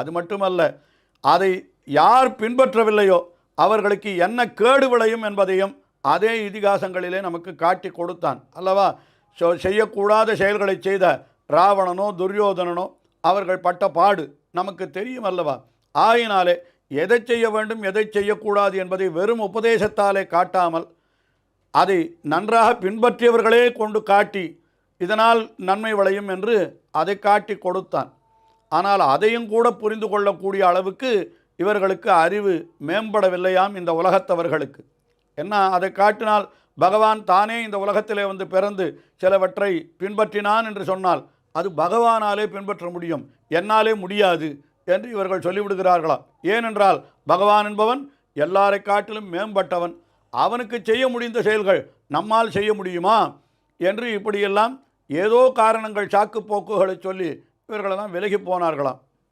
அது மட்டுமல்ல அதை யார் பின்பற்றவில்லையோ அவர்களுக்கு என்ன கேடு விளையும் என்பதையும் அதே இதிகாசங்களிலே நமக்கு காட்டி கொடுத்தான். அல்லவா? செய்யக்கூடாத செயல்களை செய்த ராவணனோ துரியோதனனோ அவர்கள் பட்ட பாடு நமக்கு தெரியும் அல்லவா? ஆயினாலே எதை செய்ய வேண்டும் எதை செய்யக்கூடாது என்பதை வெறும் உபதேசத்தாலே காட்டாமல் அதை நன்றாக பின்பற்றியவர்களே கொண்டு காட்டி இதனால் நன்மை விளையும் என்று அதை காட்டி கொடுத்தான். ஆனால் அதையும் கூட புரிந்து கொள்ளக்கூடிய அளவுக்கு இவர்களுக்கு அறிவு மேம்படவில்லையாம் இந்த உலகத்தவர்களுக்கு. என்ன அதை காட்டினால் பகவான் தானே இந்த உலகத்திலே வந்து பிறந்து சிலவற்றை பின்பற்றினான் என்று சொன்னால் அது பகவானாலே பின்பற்ற முடியும். என்னாலே முடியாது என்று இவர்கள் சொல்லிவிடுகிறார்களாம் ஏனென்றால் பகவான் என்பவன் எல்லாரை காட்டிலும் மேம்பட்டவன். அவனுக்கு செய்ய முடிந்த செயல்கள் நம்மால் செய்ய முடியுமா? என்று இப்படியெல்லாம் ஏதோ காரணங்கள் சாக்கு போக்குகளை சொல்லி இவர்களெல்லாம் விலகி போனார்களாம்.